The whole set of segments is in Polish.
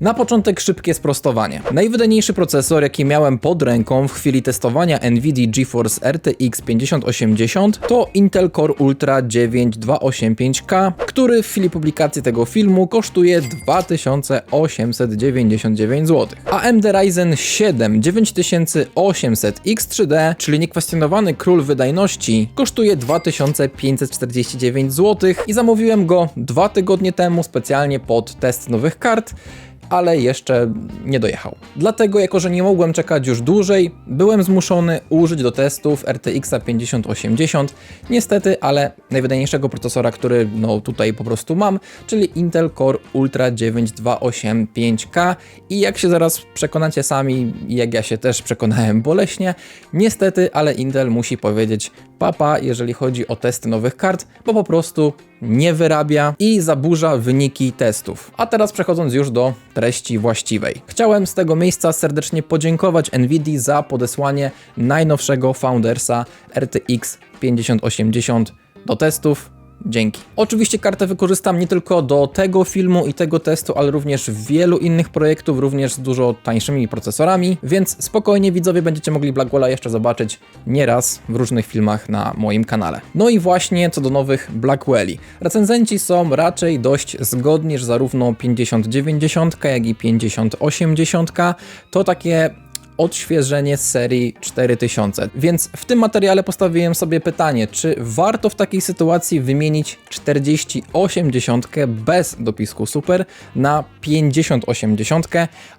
Na początek szybkie sprostowanie. Najwydajniejszy procesor, jaki miałem pod ręką w chwili testowania NVIDIA GeForce RTX 5080 to Intel Core Ultra 9285K, który w chwili publikacji tego filmu kosztuje 2899 zł. AMD Ryzen 7 9800X3D, czyli niekwestionowany król wydajności, kosztuje 2549 zł i zamówiłem go dwa tygodnie temu specjalnie pod test nowych kart ale jeszcze nie dojechał. Dlatego, jako że nie mogłem czekać już dłużej, byłem zmuszony użyć do testów RTX 5080. Niestety, ale najwydajniejszego procesora, który no tutaj po prostu mam, czyli Intel Core Ultra 9285K i jak się zaraz przekonacie sami, jak ja się też przekonałem boleśnie, niestety, ale Intel musi powiedzieć papa, jeżeli chodzi o testy nowych kart, bo po prostu nie wyrabia i zaburza wyniki testów. A teraz przechodząc już do treści właściwej. Chciałem z tego miejsca serdecznie podziękować Nvidia za podesłanie najnowszego Foundersa RTX 5080 do testów. Dzięki. Oczywiście kartę wykorzystam nie tylko do tego filmu i tego testu, ale również wielu innych projektów, również z dużo tańszymi procesorami, więc spokojnie widzowie będziecie mogli Blackwella jeszcze zobaczyć nieraz w różnych filmach na moim kanale. No i właśnie co do nowych Blackwelli. Recenzenci są raczej dość zgodni, że zarówno 5090, jak i 5080 to takie odświeżenie serii 4000. Więc w tym materiale postawiłem sobie pytanie, czy warto w takiej sytuacji wymienić 4080 bez dopisku super na 5080,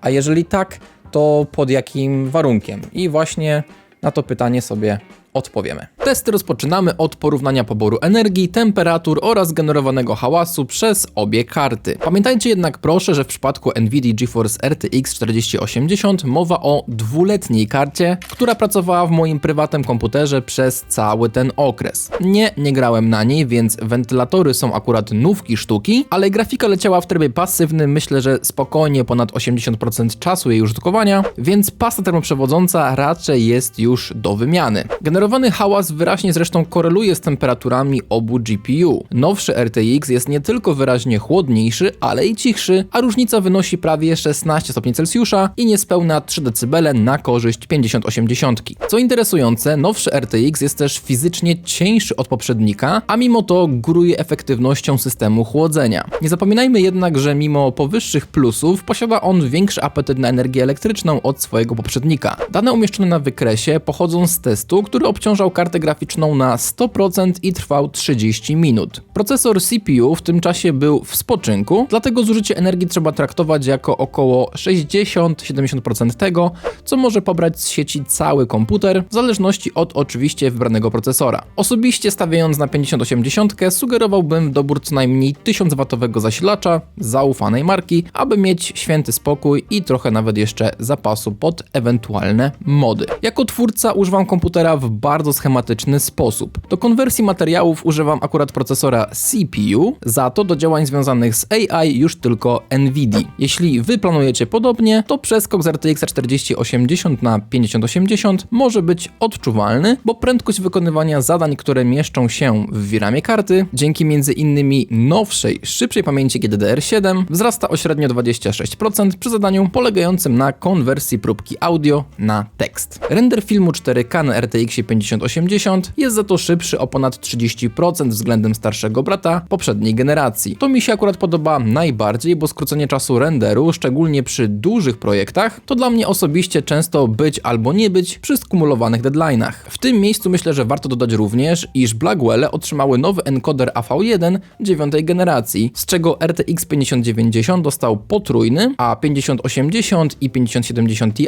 a jeżeli tak, to pod jakim warunkiem? I właśnie na to pytanie sobie odpowiemy. Testy rozpoczynamy od porównania poboru energii, temperatur oraz generowanego hałasu przez obie karty. Pamiętajcie jednak proszę, że w przypadku NVIDIA GeForce RTX 4080 mowa o dwuletniej karcie, która pracowała w moim prywatnym komputerze przez cały ten okres. Nie, nie grałem na niej, więc wentylatory są akurat nówki sztuki, ale grafika leciała w trybie pasywnym, myślę, że spokojnie ponad 80% czasu jej użytkowania, więc pasta termoprzewodząca raczej jest już do wymiany. Generowany hałas wyraźnie zresztą koreluje z temperaturami obu GPU. Nowszy RTX jest nie tylko wyraźnie chłodniejszy, ale i cichszy, a różnica wynosi prawie 16 stopni Celsjusza i niespełna 3 dB na korzyść 5080. Co interesujące, nowszy RTX jest też fizycznie cieńszy od poprzednika, a mimo to góruje efektywnością systemu chłodzenia. Nie zapominajmy jednak, że mimo powyższych plusów posiada on większy apetyt na energię elektryczną od swojego poprzednika. Dane umieszczone na wykresie pochodzą z testu, który obciążał kartę graficzną na 100% i trwał 30 minut. Procesor CPU w tym czasie był w spoczynku, dlatego zużycie energii trzeba traktować jako około 60-70% tego, co może pobrać z sieci cały komputer, w zależności od oczywiście wybranego procesora. Osobiście stawiając na 5080 sugerowałbym dobór co najmniej 1000W zasilacza zaufanej marki, aby mieć święty spokój i trochę nawet jeszcze zapasu pod ewentualne mody. Jako twórca używam komputera w bardzo schematyczny sposób. Do konwersji materiałów używam akurat procesora CPU, za to do działań związanych z AI już tylko NVIDIA. Jeśli wy planujecie podobnie, to przeskok z RTX 4080 na 5080 może być odczuwalny, bo prędkość wykonywania zadań, które mieszczą się w VRAMie karty, dzięki m.in. nowszej, szybszej pamięci GDDR7 wzrasta o średnio 26% przy zadaniu polegającym na konwersji próbki audio na tekst. Render filmu 4K na RTX 5080 jest za to szybszy o ponad 30% względem starszego brata poprzedniej generacji. To mi się akurat podoba najbardziej, bo skrócenie czasu renderu, szczególnie przy dużych projektach, to dla mnie osobiście często być albo nie być przy skumulowanych deadline'ach. W tym miejscu myślę, że warto dodać również, iż Blackwelle otrzymały nowy encoder AV1 dziewiątej generacji, z czego RTX 5090 dostał potrójny, a 5080 i 5070 Ti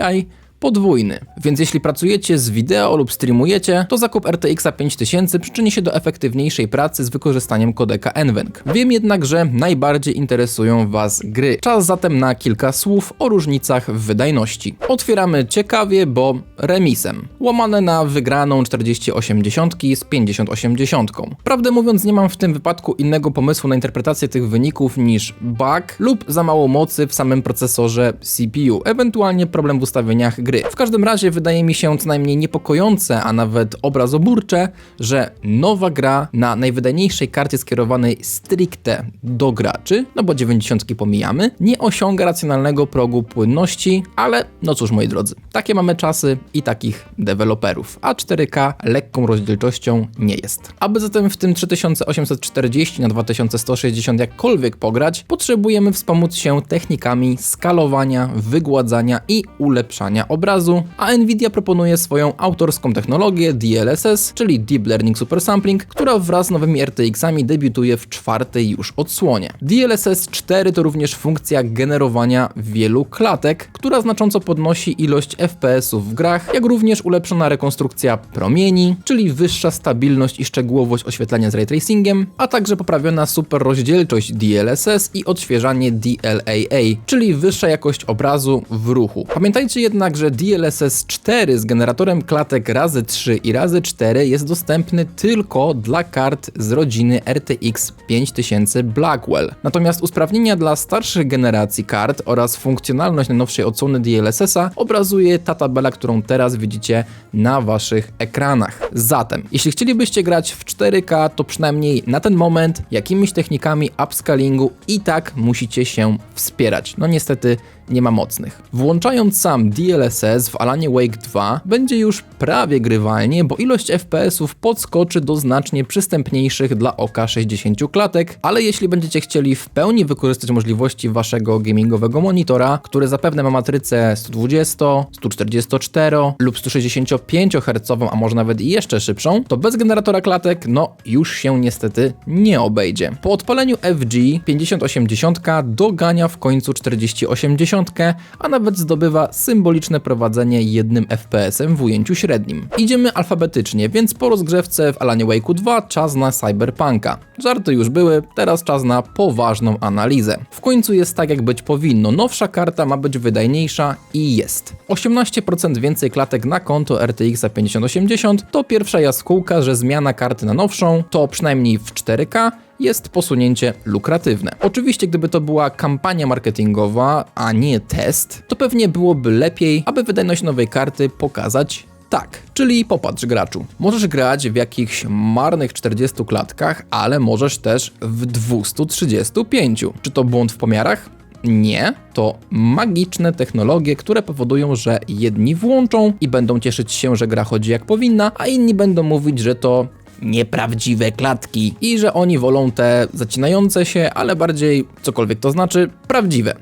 podwójny. Więc jeśli pracujecie z wideo lub streamujecie, to zakup RTX 5000 przyczyni się do efektywniejszej pracy z wykorzystaniem kodeka NVENC. Wiem jednak, że najbardziej interesują Was gry. Czas zatem na kilka słów o różnicach w wydajności. Otwieramy ciekawie, bo remisem. Łamane na wygraną 4080 z 5080. Prawdę mówiąc, nie mam w tym wypadku innego pomysłu na interpretację tych wyników niż bug lub za mało mocy w samym procesorze CPU, ewentualnie problem w ustawieniach gry gry. W każdym razie wydaje mi się co najmniej niepokojące, a nawet obrazoburcze, że nowa gra na najwydajniejszej karcie skierowanej stricte do graczy, no bo 90 pomijamy, nie osiąga racjonalnego progu płynności, ale no cóż moi drodzy, takie mamy czasy i takich deweloperów, a 4K lekką rozdzielczością nie jest. Aby zatem w tym 3840 na 2160 jakkolwiek pograć, potrzebujemy wspomóc się technikami skalowania, wygładzania i ulepszania obrazu, a Nvidia proponuje swoją autorską technologię DLSS, czyli Deep Learning Super Sampling, która wraz z nowymi RTX-ami debiutuje w czwartej już odsłonie. DLSS 4 to również funkcja generowania wielu klatek, która znacząco podnosi ilość FPS-ów w grach, jak również ulepszona rekonstrukcja promieni, czyli wyższa stabilność i szczegółowość oświetlenia z ray tracingiem, a także poprawiona super rozdzielczość DLSS i odświeżanie DLAA, czyli wyższa jakość obrazu w ruchu. Pamiętajcie jednak, że DLSS 4 z generatorem klatek razy 3 i razy 4 jest dostępny tylko dla kart z rodziny RTX 5000 Blackwell. Natomiast usprawnienia dla starszych generacji kart oraz funkcjonalność najnowszej odsłony DLSS-a obrazuje ta tabela, którą teraz widzicie na waszych ekranach. Zatem, jeśli chcielibyście grać w 4K, to przynajmniej na ten moment jakimiś technikami upscalingu i tak musicie się wspierać. No niestety nie ma mocnych. Włączając sam DLSS w Alanie Wake 2 będzie już prawie grywalnie, bo ilość FPS-ów podskoczy do znacznie przystępniejszych dla oka 60 klatek, ale jeśli będziecie chcieli w pełni wykorzystać możliwości waszego gamingowego monitora, który zapewne ma matrycę 120, 144 lub 165 Hz, a może nawet i jeszcze szybszą, to bez generatora klatek no już się niestety nie obejdzie. Po odpaleniu FG 5080 dogania w końcu 4080 a nawet zdobywa symboliczne prowadzenie jednym FPS-em w ujęciu średnim. Idziemy alfabetycznie, więc po rozgrzewce w Alanie Wake'u 2 czas na Cyberpunka. Żarty już były, teraz czas na poważną analizę. W końcu jest tak jak być powinno, nowsza karta ma być wydajniejsza i jest. 18% więcej klatek na konto RTX 5080 to pierwsza jaskółka, że zmiana karty na nowszą to przynajmniej w 4K jest posunięcie lukratywne. Oczywiście, gdyby to była kampania marketingowa, a nie test, to pewnie byłoby lepiej, aby wydajność nowej karty pokazać tak, czyli popatrz graczu. Możesz grać w jakichś marnych 40 klatkach, ale możesz też w 235. Czy to błąd w pomiarach? Nie, to magiczne technologie, które powodują, że jedni włączą i będą cieszyć się, że gra chodzi jak powinna, a inni będą mówić, że to nieprawdziwe klatki i że oni wolą te zacinające się, ale bardziej cokolwiek to znaczy, prawdziwe.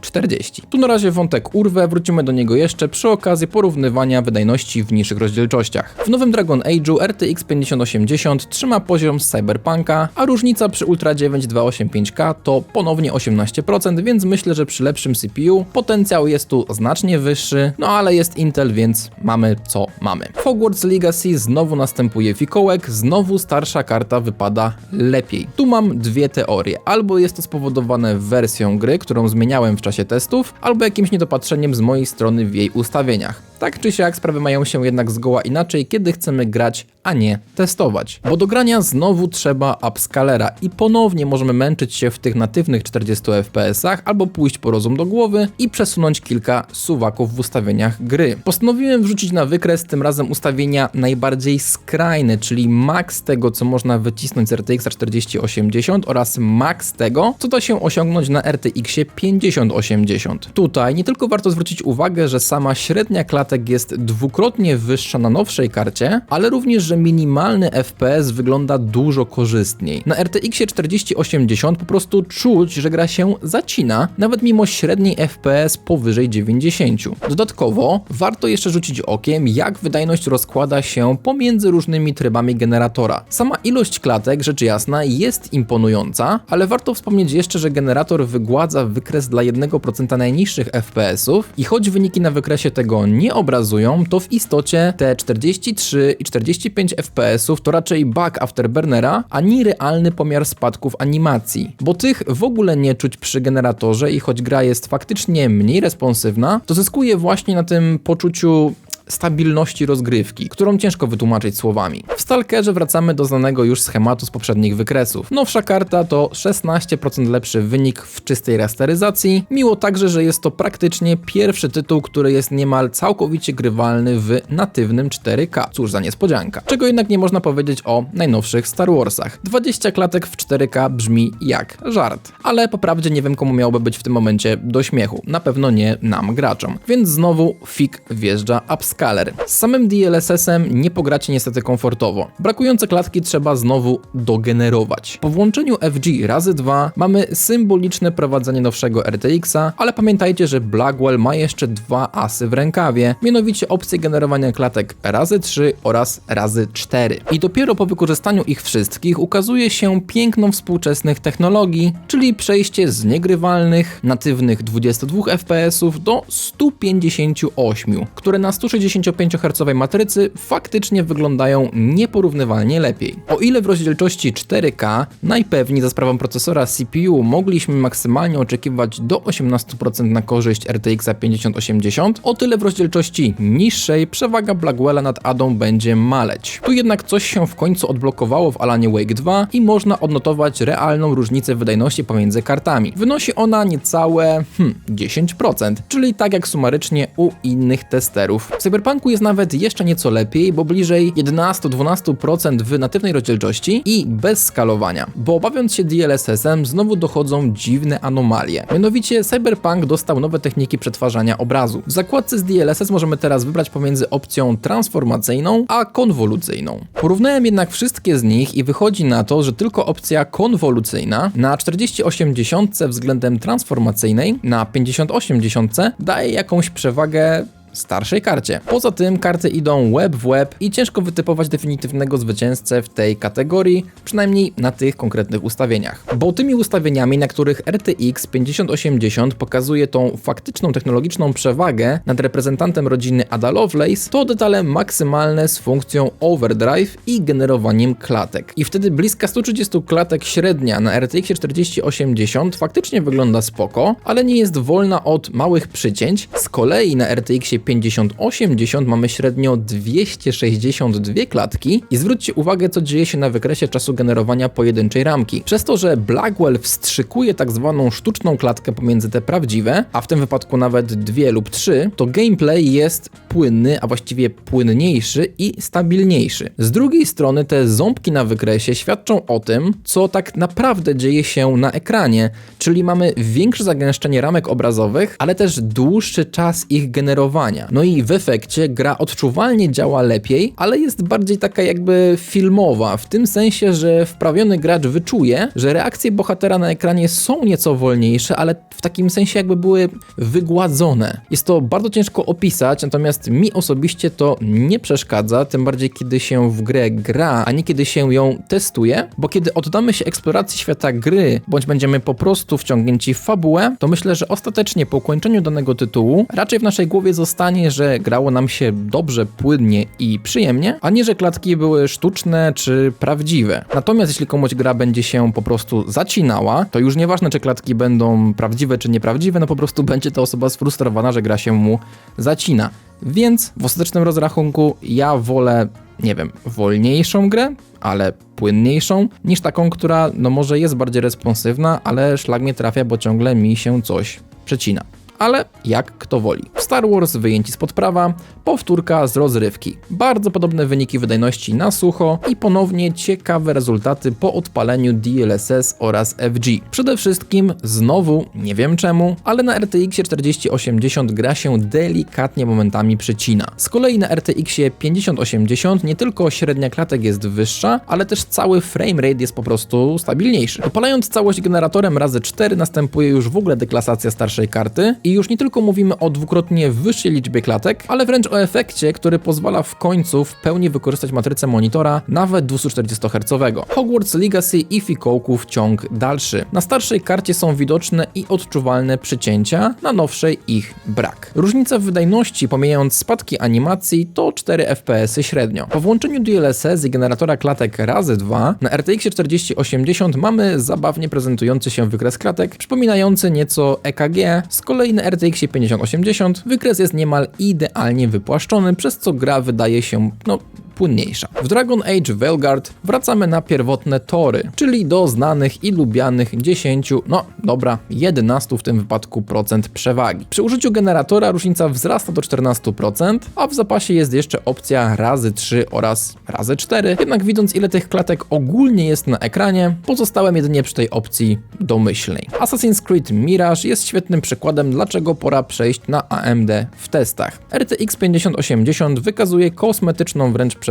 40. Tu na razie wątek urwę, wrócimy do niego jeszcze przy okazji porównywania wydajności w niższych rozdzielczościach. W nowym Dragon Age'u RTX 5080 trzyma poziom z Cyberpunka, a różnica przy Ultra 9285K to ponownie 18%, więc myślę, że przy lepszym CPU potencjał jest tu znacznie wyższy, no ale jest Intel, więc mamy co mamy. Hogwarts Legacy znowu następuje fikołek, znowu starsza karta wypada lepiej. Tu mam dwie teorie. Albo jest to spowodowane wersją gry, którą zmieniałem w czasie testów, albo jakimś niedopatrzeniem z mojej strony w jej ustawieniach. Tak czy siak sprawy mają się jednak zgoła inaczej, kiedy chcemy grać, a nie testować. Bo do grania znowu trzeba upscalera i ponownie możemy męczyć się w tych natywnych 40 fps-ach albo pójść po rozum do głowy i przesunąć kilka suwaków w ustawieniach gry. Postanowiłem wrzucić na wykres tym razem ustawienia najbardziej skrajne, czyli max tego, co można wycisnąć z RTX 4080 oraz max tego, co da się osiągnąć na RTX 5080. Tutaj nie tylko warto zwrócić uwagę, że sama średnia klata klatek jest dwukrotnie wyższa na nowszej karcie, ale również, że minimalny FPS wygląda dużo korzystniej. Na RTX 4080 po prostu czuć, że gra się zacina, nawet mimo średniej FPS powyżej 90. Dodatkowo warto jeszcze rzucić okiem, jak wydajność rozkłada się pomiędzy różnymi trybami generatora. Sama ilość klatek, rzecz jasna, jest imponująca, ale warto wspomnieć jeszcze, że generator wygładza wykres dla 1% najniższych FPS-ów i choć wyniki na wykresie tego nie obrazują, to w istocie te 43 i 45 fps to raczej bug Afterburnera, ani realny pomiar spadków animacji, bo tych w ogóle nie czuć przy generatorze i choć gra jest faktycznie mniej responsywna, to zyskuje właśnie na tym poczuciu stabilności rozgrywki, którą ciężko wytłumaczyć słowami. W Stalkerze wracamy do znanego już schematu z poprzednich wykresów. Nowsza karta to 16% lepszy wynik w czystej rasteryzacji, miło także, że jest to praktycznie pierwszy tytuł, który jest niemal całkowicie grywalny w natywnym 4K. Cóż za niespodzianka. Czego jednak nie można powiedzieć o najnowszych Star Warsach. 20 klatek w 4K brzmi jak żart, ale po prawdzie nie wiem komu miałoby być w tym momencie do śmiechu. Na pewno nie nam graczom. Więc znowu FIG wjeżdża Scaler. Z samym DLSS-em nie pogracie niestety komfortowo. Brakujące klatki trzeba znowu dogenerować. Po włączeniu FG razy 2 mamy symboliczne prowadzenie nowszego RTX-a, ale pamiętajcie, że Blackwell ma jeszcze dwa asy w rękawie, mianowicie opcje generowania klatek razy 3 oraz razy 4. I dopiero po wykorzystaniu ich wszystkich ukazuje się piękno współczesnych technologii, czyli przejście z niegrywalnych, natywnych 22 FPS-ów do 158, które na 160 65-hercowej matrycy faktycznie wyglądają nieporównywalnie lepiej. O ile w rozdzielczości 4K najpewniej za sprawą procesora CPU mogliśmy maksymalnie oczekiwać do 18% na korzyść RTX 5080, o tyle w rozdzielczości niższej przewaga Blackwella nad Adą będzie maleć. Tu jednak coś się w końcu odblokowało w Alanie Wake 2 i można odnotować realną różnicę wydajności pomiędzy kartami. Wynosi ona niecałe hmm, 10%, czyli tak jak sumarycznie u innych testerów. Cyberpunku jest nawet jeszcze nieco lepiej, bo bliżej 11-12% w natywnej rozdzielczości i bez skalowania, bo obawiając się DLSS-em znowu dochodzą dziwne anomalie. Mianowicie Cyberpunk dostał nowe techniki przetwarzania obrazu. W zakładce z DLSS możemy teraz wybrać pomiędzy opcją transformacyjną a konwolucyjną. Porównałem jednak wszystkie z nich i wychodzi na to, że tylko opcja konwolucyjna na 4080 względem transformacyjnej na 5080 daje jakąś przewagę starszej karcie. Poza tym karty idą web w web i ciężko wytypować definitywnego zwycięzcę w tej kategorii, przynajmniej na tych konkretnych ustawieniach. Bo tymi ustawieniami, na których RTX 5080 pokazuje tą faktyczną technologiczną przewagę nad reprezentantem rodziny Ada Lovelace, to detale maksymalne z funkcją overdrive i generowaniem klatek. I wtedy bliska 130 klatek średnia na RTX 4080 faktycznie wygląda spoko, ale nie jest wolna od małych przycięć. Z kolei na RTX 5080 mamy średnio 262 klatki i zwróćcie uwagę co dzieje się na wykresie czasu generowania pojedynczej ramki. Przez to, że Blackwell wstrzykuje tak zwaną sztuczną klatkę pomiędzy te prawdziwe, a w tym wypadku nawet dwie lub trzy, to gameplay jest płynny, a właściwie płynniejszy i stabilniejszy. Z drugiej strony te ząbki na wykresie świadczą o tym, co tak naprawdę dzieje się na ekranie, czyli mamy większe zagęszczenie ramek obrazowych, ale też dłuższy czas ich generowania. No i w efekcie gra odczuwalnie działa lepiej, ale jest bardziej taka jakby filmowa, w tym sensie, że wprawiony gracz wyczuje, że reakcje bohatera na ekranie są nieco wolniejsze, ale w takim sensie jakby były wygładzone. Jest to bardzo ciężko opisać, natomiast mi osobiście to nie przeszkadza, tym bardziej kiedy się w grę gra, a nie kiedy się ją testuje, bo kiedy oddamy się eksploracji świata gry, bądź będziemy po prostu wciągnięci w fabułę, to myślę, że ostatecznie po ukończeniu danego tytułu raczej w naszej głowie zostanie, że grało nam się dobrze, płynnie i przyjemnie, a nie, że klatki były sztuczne czy prawdziwe. Natomiast jeśli komuś gra będzie się po prostu zacinała, to już nieważne, czy klatki będą prawdziwe czy nieprawdziwe, no po prostu będzie ta osoba sfrustrowana, że gra się mu zacina. Więc w ostatecznym rozrachunku ja wolę, nie wiem, wolniejszą grę, ale płynniejszą, niż taką, która no może jest bardziej responsywna, ale szlag mnie trafia, bo ciągle mi się coś przecina ale jak kto woli. Star Wars wyjęci spod prawa, powtórka z rozrywki. Bardzo podobne wyniki wydajności na sucho i ponownie ciekawe rezultaty po odpaleniu DLSS oraz FG. Przede wszystkim znowu, nie wiem czemu, ale na RTX 4080 gra się delikatnie momentami przycina. Z kolei na RTX 5080 nie tylko średnia klatek jest wyższa, ale też cały framerate jest po prostu stabilniejszy. Odpalając całość generatorem razy 4 następuje już w ogóle deklasacja starszej karty i już nie tylko mówimy o dwukrotnie wyższej liczbie klatek, ale wręcz o efekcie, który pozwala w końcu w pełni wykorzystać matrycę monitora nawet 240 Hz. Hogwarts Legacy i fikołków ciąg dalszy. Na starszej karcie są widoczne i odczuwalne przycięcia, na nowszej ich brak. Różnica w wydajności, pomijając spadki animacji, to 4 fps średnio. Po włączeniu DLSS i generatora klatek razy 2 na RTX 4080 mamy zabawnie prezentujący się wykres klatek, przypominający nieco EKG, z kolei na RTX 5080 wykres jest niemal idealnie wypłaszczony, przez co gra wydaje się, no, płynniejsza. W Dragon Age Veilguard wracamy na pierwotne tory, czyli do znanych i lubianych 10, no dobra, 11 w tym wypadku procent przewagi. Przy użyciu generatora różnica wzrasta do 14%, a w zapasie jest jeszcze opcja razy 3 oraz razy 4, jednak widząc ile tych klatek ogólnie jest na ekranie, pozostałem jedynie przy tej opcji domyślnej. Assassin's Creed Mirage jest świetnym przykładem, dlaczego pora przejść na AMD w testach. RTX 5080 wykazuje kosmetyczną wręcz przewagę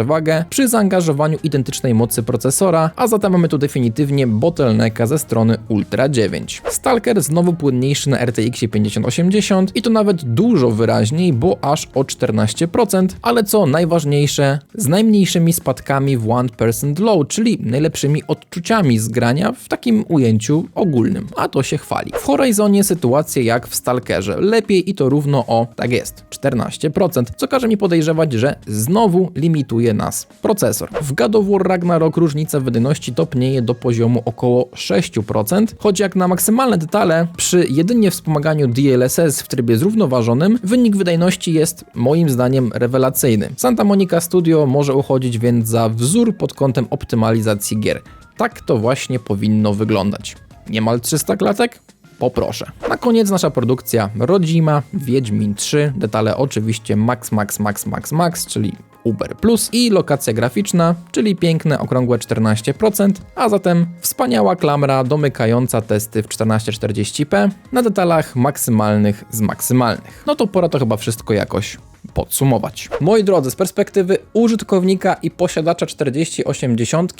przy zaangażowaniu identycznej mocy procesora, a zatem mamy tu definitywnie bottlenecka ze strony Ultra 9. Stalker znowu płynniejszy na RTX 5080 i to nawet dużo wyraźniej, bo aż o 14%, ale co najważniejsze, z najmniejszymi spadkami w 1% low, czyli najlepszymi odczuciami z grania w takim ujęciu ogólnym, a to się chwali. W Horizonie sytuacja jak w Stalkerze, lepiej i to równo o, tak jest, 14%, co każe mi podejrzewać, że znowu limituje nas procesor. W God of War Ragnarok różnica wydajności topnieje do poziomu około 6%, choć jak na maksymalne detale, przy jedynie wspomaganiu DLSS w trybie zrównoważonym, wynik wydajności jest moim zdaniem rewelacyjny. Santa Monica Studio może uchodzić więc za wzór pod kątem optymalizacji gier. Tak to właśnie powinno wyglądać. Niemal 300 klatek? Poproszę. Na koniec nasza produkcja rodzima, Wiedźmin 3, detale oczywiście max, max, max, max, max, czyli Uber Plus i lokacja graficzna, czyli piękne okrągłe 14%, a zatem wspaniała klamra domykająca testy w 1440p na detalach maksymalnych z maksymalnych. No to pora to chyba wszystko jakoś podsumować. Moi drodzy, z perspektywy użytkownika i posiadacza 4080,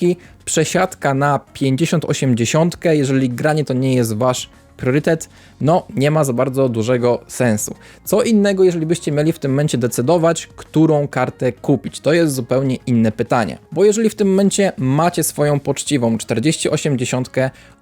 przesiadka na 5080, jeżeli granie to nie jest wasz priorytet, no nie ma za bardzo dużego sensu. Co innego, jeżeli byście mieli w tym momencie decydować, którą kartę kupić. To jest zupełnie inne pytanie. Bo jeżeli w tym momencie macie swoją poczciwą 4080,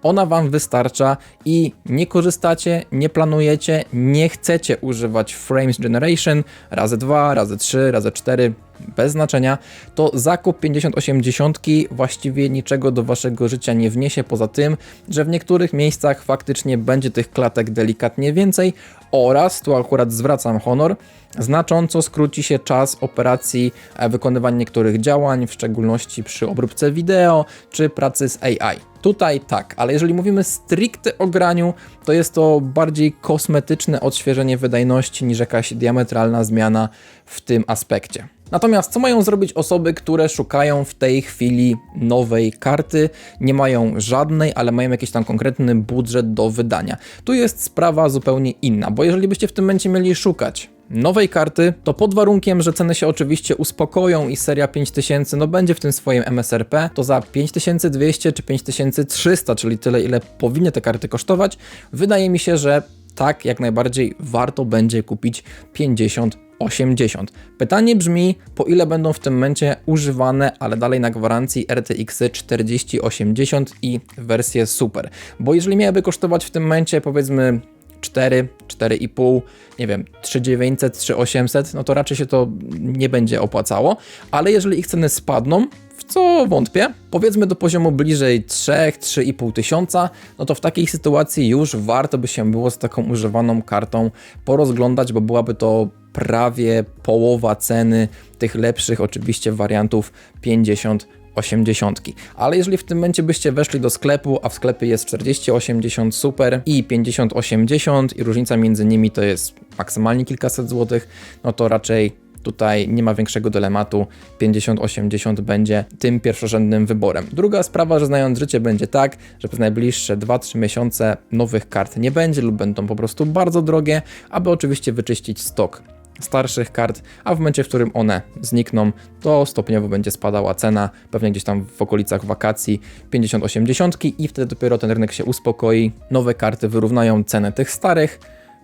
ona Wam wystarcza i nie korzystacie, nie planujecie, nie chcecie używać Frames Generation razy 2, razy 3, razy 4, bez znaczenia, to zakup 5080 właściwie niczego do waszego życia nie wniesie, poza tym, że w niektórych miejscach faktycznie będzie tych klatek delikatnie więcej oraz, tu akurat zwracam honor, znacząco skróci się czas operacji e, wykonywania niektórych działań, w szczególności przy obróbce wideo czy pracy z AI. Tutaj tak, ale jeżeli mówimy stricte o graniu, to jest to bardziej kosmetyczne odświeżenie wydajności niż jakaś diametralna zmiana w tym aspekcie. Natomiast co mają zrobić osoby, które szukają w tej chwili nowej karty, nie mają żadnej, ale mają jakiś tam konkretny budżet do wydania? Tu jest sprawa zupełnie inna, bo jeżeli byście w tym momencie mieli szukać nowej karty, to pod warunkiem, że ceny się oczywiście uspokoją i seria 5000 no będzie w tym swoim MSRP, to za 5200 czy 5300, czyli tyle ile powinny te karty kosztować, wydaje mi się, że tak jak najbardziej warto będzie kupić 50 80. Pytanie brzmi, po ile będą w tym momencie używane, ale dalej na gwarancji RTX 4080 i wersje Super. Bo jeżeli miałyby kosztować w tym momencie powiedzmy 4, 4,5, nie wiem, 3900, 3800, no to raczej się to nie będzie opłacało, ale jeżeli ich ceny spadną, co wątpię, powiedzmy do poziomu bliżej 3, 3,5 tysiąca, no to w takiej sytuacji już warto by się było z taką używaną kartą porozglądać, bo byłaby to prawie połowa ceny tych lepszych oczywiście wariantów 50 80. Ale jeżeli w tym momencie byście weszli do sklepu, a w sklepie jest 4080 Super i 5080 i różnica między nimi to jest maksymalnie kilkaset złotych, no to raczej tutaj nie ma większego dylematu. 50-80 będzie tym pierwszorzędnym wyborem. Druga sprawa, że znając życie będzie tak, że przez najbliższe 2-3 miesiące nowych kart nie będzie lub będą po prostu bardzo drogie, aby oczywiście wyczyścić stok starszych kart, a w momencie, w którym one znikną, to stopniowo będzie spadała cena, pewnie gdzieś tam w okolicach wakacji 50-80 i wtedy dopiero ten rynek się uspokoi, nowe karty wyrównają cenę tych starych,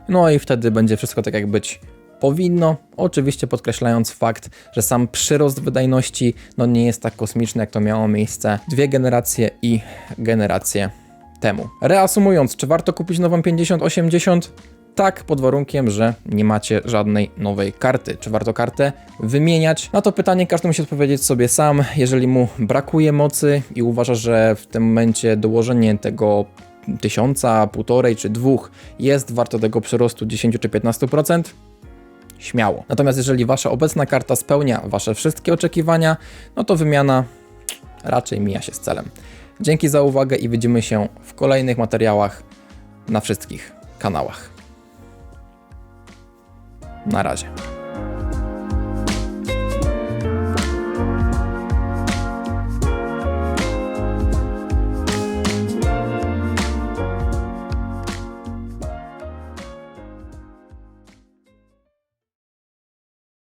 no i wtedy będzie wszystko tak jak być powinno, oczywiście podkreślając fakt, że sam przyrost wydajności no nie jest tak kosmiczny, jak to miało miejsce dwie generacje i generacje temu. Reasumując, czy warto kupić nową 5080? Tak, pod warunkiem, że nie macie żadnej nowej karty. Czy warto kartę wymieniać? Na to pytanie każdy musi odpowiedzieć sobie sam. Jeżeli mu brakuje mocy i uważa, że w tym momencie dołożenie tego tysiąca, półtorej czy dwóch jest warto tego przyrostu 10 czy 15%, śmiało. Natomiast jeżeli wasza obecna karta spełnia wasze wszystkie oczekiwania, no to wymiana raczej mija się z celem. Dzięki za uwagę i widzimy się w kolejnych materiałach na wszystkich kanałach. Na razie.